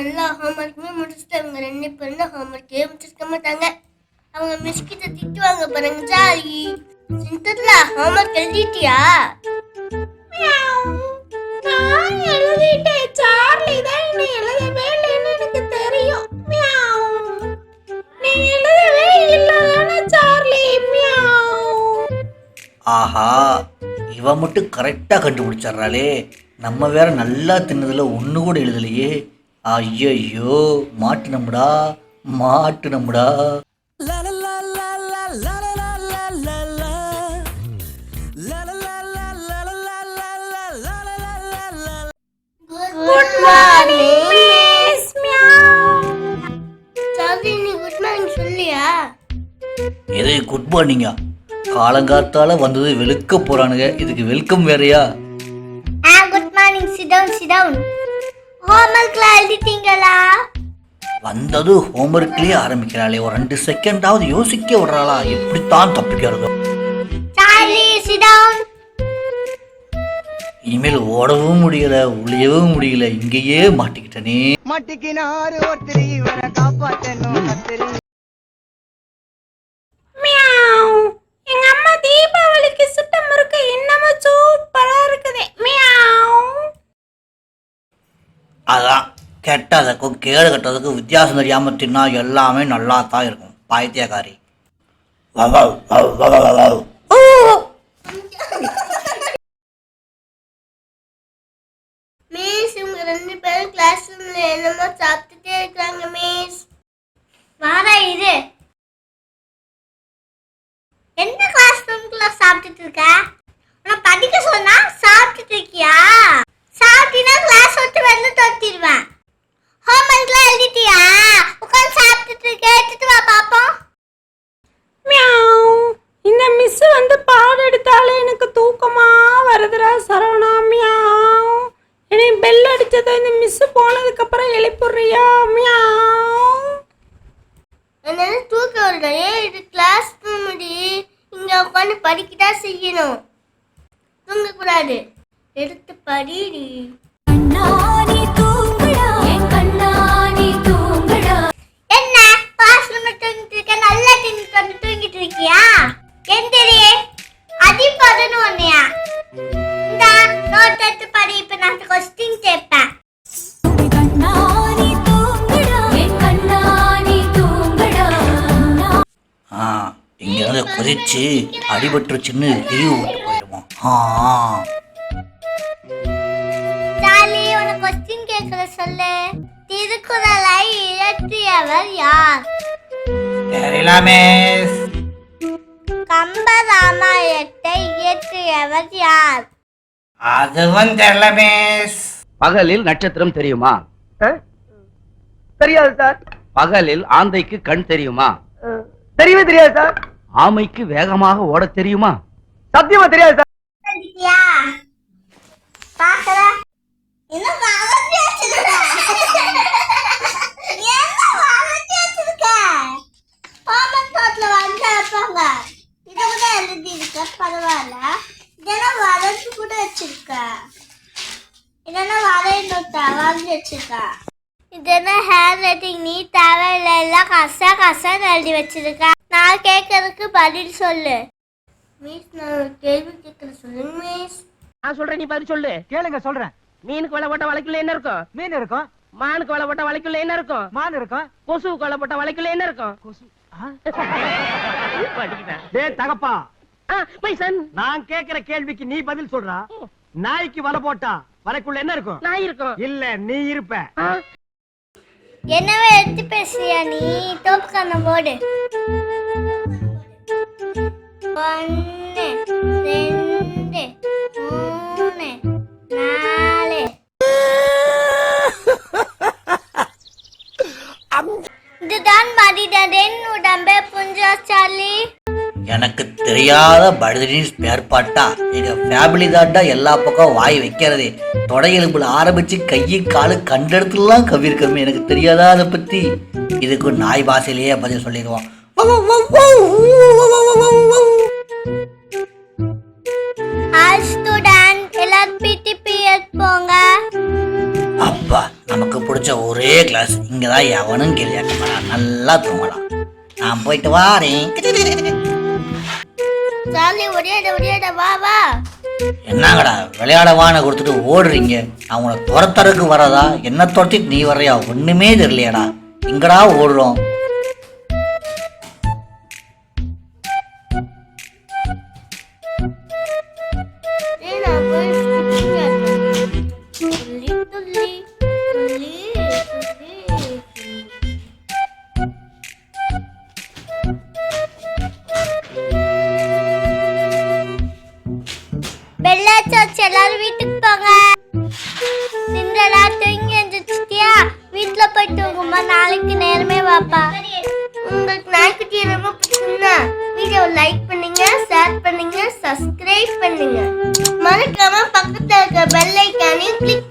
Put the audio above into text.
எல்லா ஹோம்ஒர்க்குமே முடிச்சுட்டு அவங்க ரெண்டு பேரும் ஹோம்ஒர்க்கே முடிச்சிருக்க மாட்டாங்க. அவங்க மிஸ் கிட்ட திட்டுவாங்க பாருங்க ஜாலி. சிந்தர்லா ஹோம்ஒர்க் எழுதிட்டியா? நான் எழுதிட்டேன். சார்லி தான் என்ன எழுதவே இல்லைன்னு எனக்கு தெரியும். மியாவ். நீ எழுதவே இல்லைதானே சார்லி? மியாவ். ஆஹா இவ மட்டும் கரெக்டாக கண்டுபிடிச்சிட்றாளே. நம்ம வேற நல்லா தின்னதுல ஒன்று கூட எழுதலையே. ஐயையோ மாட்டுனமுடா மாட்டுனமுடா. எது குட் மார்னிங்கா காலங்காத்தால வந்தது வெளுக்க போறானுங்க. இதுக்கு வெல்கம் வேறயா? குட் மார்னிங் சிட் டவுன் ஹோம்ஒர்க்லாம் எழுதிட்டீங்களா? வந்தது ஹோம்ஒர்க்லயே ஆரம்பிக்கிறாளே. ஒரு ரெண்டு செகண்டாவது யோசிக்க விடுறாளா? எப்படித்தான் தப்பிக்கிறதோ? சார்லி சிட் டவுன் இனிமேல் ஓடவும் முடியல ஒளியவும் முடியல. இங்கேயே மாட்டிக்கிட்டனே. மாட்டிக்கினாரு ஒருத்தர் இவரை காப்பாத்தணும் அதான். கெட்டதுக்கும் கேடு கெட்டதுக்கும் வித்தியாசம் தெரியாம தின்னா எல்லாமே நல்லா தான் இருக்கும். பாய்த்தியக்காரி. மிஸ் இவங்க ரெண்டு பேரும் கிளாஸ் ரூம்ல என்னமோ சாப்பிட்டுட்டே இருக்காங்க மிஸ். வாரா இது. என்ன கிளாஸ் ரூம்குள்ள சாப்பிட்டுட்டு இருக்க உன்னை படிக்க சொன்னா சாப்பிட்டுட்டு இருக்கியா சாப்பிட்டீனா கிளாஸ் விட்டு வந்து தொத்திடுவேன் ஹோம்ஒர்க்லாம் எழுதிட்டியா உட்காந்து சாப்பிட்டுட்டு இருக்க எடுத்துட்டு வா பாப்போம் மியாவ். இந்த மிஸ் வந்து பாடம் எடுத்தாலே எனக்கு தூக்கமா வருதுடா சரவணா மியாவ் என்னை பெல் அடிச்சதை இந்த மிஸ் போனதுக்கப்புறம் எழுப்பிடுறியா மியாவ் என்னால தூக்கம் வருது. ஏன் இது கிளாஸ் முடி இங்கே உட்காந்து படிக்கட்டா செய்யணும். தூங்கக்கூடாது. எடுத்து படிடி. குதிச்சு அடிபட்டுருச்சுன்னு லீவு விட்டு போயிடுவோம். ஆ. உனக்கு கொஸ்டின் கேட்கல சொல்லு. திருக்குறளை இயற்றியவர் யார்? தெரியல மிஸ் கம்பராமாயணத்தை இயற்றியவர் யார்? அதுவும் தெரியல மிஸ் பகலில் நட்சத்திரம் தெரியுமா? தெரியாது சார். பகலில் ஆந்தைக்கு கண் தெரியுமா? தெரியவே தெரியாது சார். ஆமைக்கு வேகமாக ஓட தெரியுமா? சத்தியமா தெரியாது சார். எழுதி பரவாயில்ல. இதெல்லாம் வளர்த்து கூட வச்சிருக்க? இதெல்லாம் வரையணுட்டா வரைஞ்சி வச்சிருக்கா? இதெல்லாம் ஹேண்ட் ரைட்டிங் நீ தேவையில்ல எல்லாம் கசா கசான்னு எழுதி வச்சிருக்க? நான் கேட்கறதுக்கு பதில் சொல்லு. மிஸ் நான் கேள்வி கேட்கறேன். சொல்லுங்க மிஸ். நான் சொல்றேன் நீ பதில் சொல்லு. கேளுங்க சொல்றேன். மீனுக்கு வலை போட்ட வலைக்குள்ள என்ன இருக்கும்? மீன் இருக்கும். மானுக்கு வலை போட்ட வலைக்குள்ள என்ன இருக்கும்? மான் இருக்கும். கொசுவுக்கு வலை போட்ட வலைக்குள்ள என்ன இருக்கும்? கொசு. டேய் தகப்பா. பைசன் நான் கேக்குற கேள்விக்கு நீ பதில் சொல்றா. நாய்க்கு வலை போட்டா வலைக்குள்ள என்ன இருக்கும்? நான் இருக்கும். இல்ல நீ இருப்ப. என்னவே எடுத்து பேசுறியா நீ? தோப்பு கண்ணம் போடு. ஒன்று ரெண்டு தெரியாத படுதினின் ஸ்பேர் பார்ட்டா எங்க ஃபேமிலி தாண்டா எல்லா பக்கம் வாய் வைக்கிறதே. தொடை எலும்புல ஆரம்பிச்சு கையை காலு கண்டெடுத்துலாம் கவிருக்கமே எனக்கு தெரியாதா அதை பத்தி? இதுக்கு நாய் பாசையிலேயே பதில் சொல்லிடுவோம். அப்பா நமக்கு பிடிச்ச ஒரே கிளாஸ் இங்கே தான் எவனும் கேள்வி நல்லா தூங்கலாம். நான் போயிட்டு வாரேன். சார்லி ஒடியாட ஒடியாட வா வா. என்னங்கடா விளையாடவான கொடுத்துட்டு ஓடுறீங்க. அவங்கள உன்னை துரத்தறதுக்கு வரதா? என்ன துரத்திட்டு நீ வரையா ஒண்ணுமே தெரியலையாடா. எங்கடா ஓடுறோம். எல்லாரும் வீட்டுக்கு போங்க. சிந்தலா தூங்கி எந்திரிச்சிட்டியா? வீட்டுல போய் தூங்குமா? நாளைக்கு நேரமே வாப்பா. உங்களுக்கு நாய்க்குட்டி ரொம்ப பிடிச்சிருந்தா வீடியோ லைக் பண்ணுங்க ஷேர் பண்ணுங்க சப்ஸ்கிரைப் பண்ணுங்க. மறக்காம பக்கத்துல இருக்க பெல் ஐக்கானையும் கிளிக்